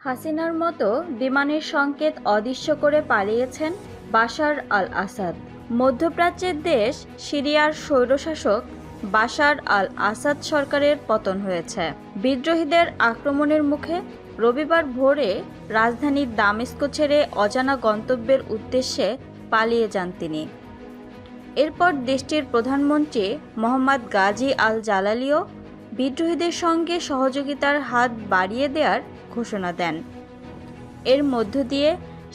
হাসিনার মতো বিমানের সংকেত অদৃশ্য করে পালিয়েছেন বাশার আল আসাদ মধ্যপ্রাচ্যের দেশ সিরিয়ার স্বৈরশাসক বাশার আল আসাদ সরকারের পতন হয়েছে। বিদ্রোহীদের আক্রমণের মুখে রবিবার ভোরে রাজধানী দামেস্কো ছেড়ে অজানা গন্তব্যের উদ্দেশ্যে পালিয়ে যান তিনি। এরপর দেশটির প্রধানমন্ত্রী মোহাম্মদ গাজী আল জালালিও বিদ্রোহীদের সঙ্গে সহযোগিতার হাত বাড়িয়ে দেওয়ার ঘোষণা দেন। এর মধ্য দিয়ে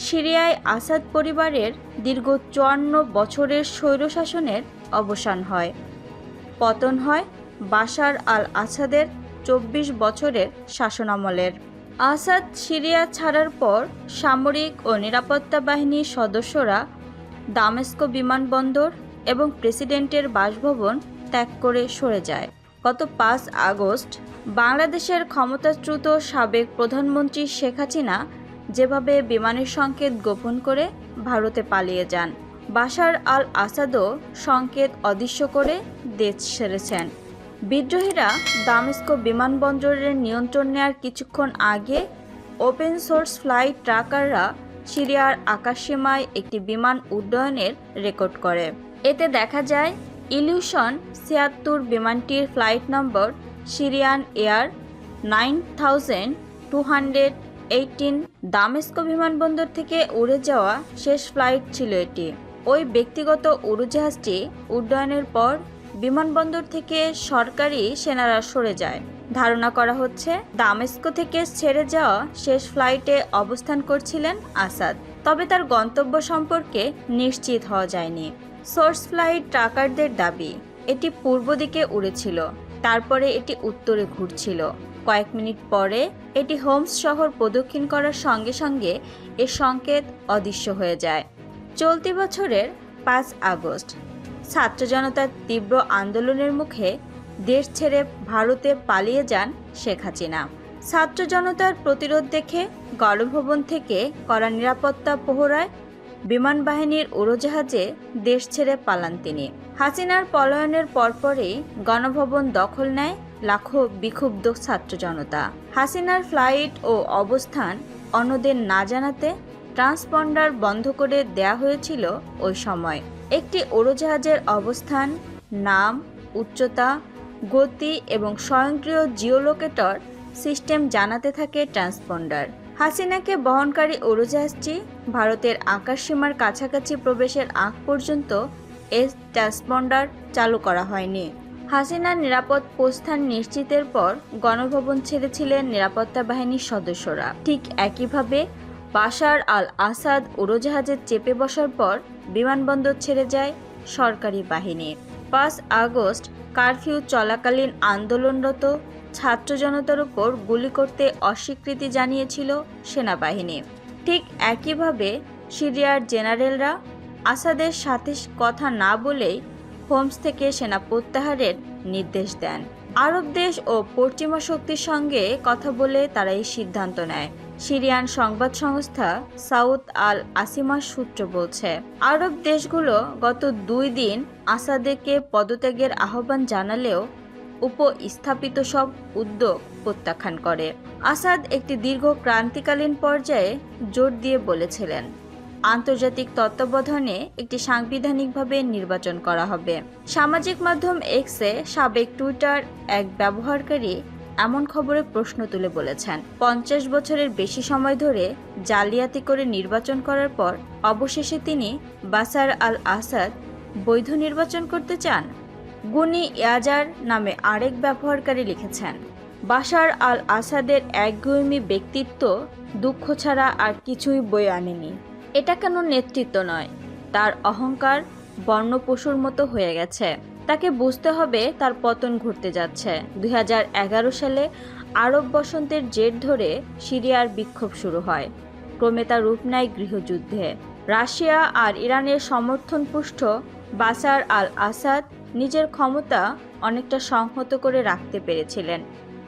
সিরিয়ায় আসাদ পরিবারের দীর্ঘ চুয়ান্ন বছরের স্বৈরশাসনের অবসান হয়। পতন হয় বাশার আল আসাদের চব্বিশ বছরের শাসনামলের। আসাদ সিরিয়া ছাড়ার পর সামরিক ও নিরাপত্তা বাহিনীর সদস্যরা দামেস্কো বিমানবন্দর এবং প্রেসিডেন্টের বাসভবন ত্যাগ করে সরে যায়। গত পাঁচ আগস্ট বাংলাদেশের ক্ষমতাচ্যুত সাবেক প্রধানমন্ত্রী শেখ হাসিনা যেভাবে বিমানের সংকেত গোপন করে ভারতে পালিয়ে যান, বাশার আল আসাদও সংকেত অদৃশ্য করে দেশ সেরেছেন। বিদ্রোহীরা দামেস্কো বিমানবন্দরের নিয়ন্ত্রণ নেয়ার কিছুক্ষণ আগে ওপেন সোর্স ফ্লাইট ট্রাকাররা সিরিয়ার আকাশসীমায় একটি বিমান উড্ডয়নের রেকর্ড করে। এতে দেখা যায় ইলিউশন ছিয়াত্তর বিমানটির flight number Syrian air nine thousand two hundred eighteen দামেস্কো বিমানবন্দর থেকে উড়ে যাওয়া শেষ ফ্লাইট ছিল এটি। ওই ব্যক্তিগত উড়োজাহাজটি উড্ডয়নের পর বিমানবন্দর থেকে সরকারি সেনারা সরে যায়। ধারণা করা হচ্ছে, দামেস্কো থেকে ছেড়ে যাওয়া শেষ ফ্লাইটে অবস্থান করছিলেন আসাদ। তবে তার গন্তব্য সম্পর্কে নিশ্চিত হওয়া যায়নি। সোর্স ফ্লাইট ট্রাকারদের দাবি, এটি পূর্ব দিকে উড়েছিল, তারপরে এটি উত্তরে ঘুরছিল। কয়েক মিনিট পরে, এটি হোমস শহর প্রদক্ষিণ করার সঙ্গে সঙ্গে এর সংকেত অদৃশ্য হয়ে যায়। চলতি বছরের পাঁচ আগস্ট, ছাত্র জনতার তীব্র আন্দোলনের মুখে দেশ ছেড়ে ভারতে পালিয়ে যান শেখ হাসিনা। ছাত্র জনতার প্রতিরোধ দেখে গণভবন থেকে করা নিরাপত্তা পোহরায় বিমান বাহিনীর উড়োজাহাজে দেশ ছেড়ে পালান তিনি। হাসিনার পলায়নের পরপরই গণভবন দখল নেয় লাখো বিক্ষুব্ধ ছাত্র জনতা। হাসিনার ফ্লাইট ও অবস্থান অন্যদের না জানাতে ট্রান্সপন্ডার বন্ধ করে দেয়া হয়েছিল ওই সময়। একটি উড়োজাহাজের অবস্থান, নাম, উচ্চতা, গতি এবং স্বয়ংক্রিয় জিওলোকেটর সিস্টেম জানাতে থাকে ট্রান্সপন্ডার। হাসিনাকে বহনকারী উড়োজাহাজটি ভারতের আকাশসীমার কাছাকাছি প্রবেশের আগ পর্যন্ত এস ট্রান্সপন্ডার চালু করা হয়নি। হাসিনার নিরাপদ প্রস্থান নিশ্চিতের পর গণভবন ছেড়েছিলেন নিরাপত্তা বাহিনীর সদস্যরা। ঠিক একইভাবে বাশার আল আসাদ উড়োজাহাজে চেপে বসার পর বিমানবন্দর ছেড়ে যায় সরকারি বাহিনী। পাঁচ আগস্ট কারফিউ চলাকালীন আন্দোলনরত ছাত্র জনতার উপর গুলি করতে অস্বীকৃতি জানিয়েছিল সেনাবাহিনী। ঠিক একইভাবে সিরিয়ার জেনারেলরা আসাদের সাথে কথা না বলেই হোমস থেকে সেনা প্রত্যাহারের নির্দেশ দেন। আরব দেশ ও পশ্চিমা শক্তির সঙ্গে কথা বলে তারা এই সিদ্ধান্ত নেয়। সিরিয়ান সংবাদ সংস্থা সাউথ আল আসিমার সূত্র বলছে, আরব দেশগুলো গত দুই দিন আসাদেকে পদত্যাগের আহ্বান জানালেও উপস্থাপিত সব উদ্যোগ প্রত্যাখ্যান করে। আসাদ একটি দীর্ঘ ক্রান্তিকালীন পর্যায়ে জোর দিয়ে বলেছিলেন, আন্তর্জাতিক তত্ত্বাবধানে একটি সাংবিধানিকভাবে নির্বাচন করা হবে। সামাজিক মাধ্যম এক্সে সাবেক টুইটার এক ব্যবহারকারী এমন খবরে প্রশ্ন তুলে বলেছেন। পঞ্চাশ বছরের বেশি সময় ধরে জালিয়াতি করে নির্বাচন করার পর অবশেষে তিনি বাসার আল আসাদ বৈধ নির্বাচন করতে চান। গুনি ইয়াজার নামে আরেক ব্যবহারকারী লিখেছেন বাশার আল আসাদের একগুয়েমি ব্যক্তিত্ব দুঃখ ছাড়া আর কিছুই বয়ে আনেনি। এটা কেন নেতৃত্ব নয়? তার অহংকার বর্ণপশুর মতো হয়ে গেছে। তাকে বুঝতে হবে তার পতন ঘটতে যাচ্ছে। দুই হাজার এগারো সালে আরব বসন্তের জেট ধরে সিরিয়ার বিক্ষোভ শুরু হয়। ক্রমে তা রূপ নেয় গৃহযুদ্ধে। রাশিয়া আর ইরানের সমর্থনপুষ্ট বাসার আল আসাদ নিজের ক্ষমতা অনেকটা সংহত করে রাখতে পেরেছিলেন।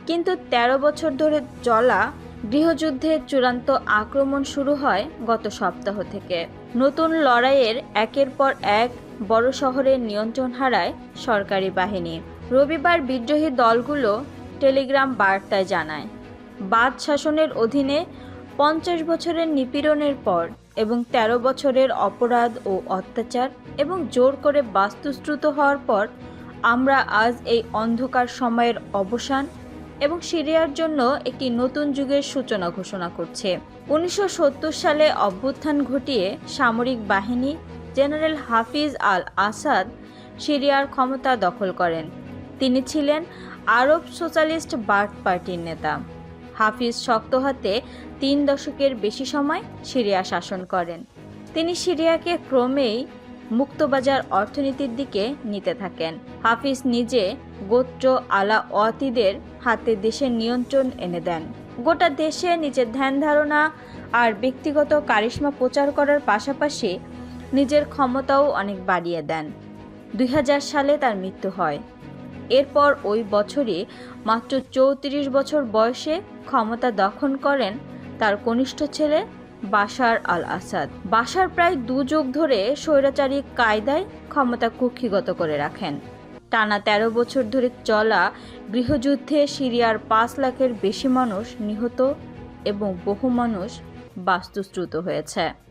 কিন্তু ১৩ বছর ধরে চলা গৃহযুদ্ধের চূড়ান্ত আক্রমণ শুরু হয় গত সপ্তাহ থেকে। নতুন লড়াইয়ের একের পর এক বড় শহরের নিয়ন্ত্রণ হারায় সরকারি বাহিনী। রবিবার বিদ্রোহী দলগুলো টেলিগ্রাম বার্তায় জানায় বাদ শাসনের অধীনে পঞ্চাশ বছরের নিপীড়নের পর এবং ১৩ বছরের অপরাধ ও অত্যাচার এবং জোর করে বাস্তুশ্রুত হওয়ার পর আমরা আজ এই অন্ধকার সময়ের অবসান এবং সিরিয়ার জন্য একটি নতুন যুগের সূচনা ঘোষণা করছে। উনিশশো সত্তর সালে অভ্যুত্থান ঘটিয়ে সামরিক বাহিনী জেনারেল হাফিজ আল আসাদ সিরিয়ার ক্ষমতা দখল করেন। তিনি ছিলেন আরব সোশ্যালিস্ট বার্থ পার্টির নেতা। হাফিজ শক্ত হাতে তিন দশকের বেশি সময় সিরিয়া শাসন করেন। তিনি সিরিয়াকে ক্রমেই মুক্তবাজার অর্থনীতির দিকে নিতে থাকেন। হাফিজ নিজে গোত্র আলা ওয়াতিদের হাতে দেশের নিয়ন্ত্রণ এনে দেন। গোটা দেশে নিজের ধ্যান ধারণা আর ব্যক্তিগত কারিশ্মা প্রচার করার পাশাপাশি নিজের ক্ষমতাও অনেক বাড়িয়ে দেন। দুই হাজার সালে তার মৃত্যু হয়। এরপর ওই বছরই মাত্র চৌত্রিশ বছর বয়সে ক্ষমতা দখল করেন তার কনিষ্ঠ ছেলে বাশার আল আসাদ বাশার প্রায় দু যুগ ধরে স্বৈরাচারী কায়দায় ক্ষমতা কুক্ষিগত করে রাখেন। টানা ১৩ বছর ধরে চলা গৃহযুদ্ধে সিরিয়ার পাঁচ লাখের বেশি মানুষ নিহত এবং বহু মানুষ বাস্তুচ্যুত হয়েছে।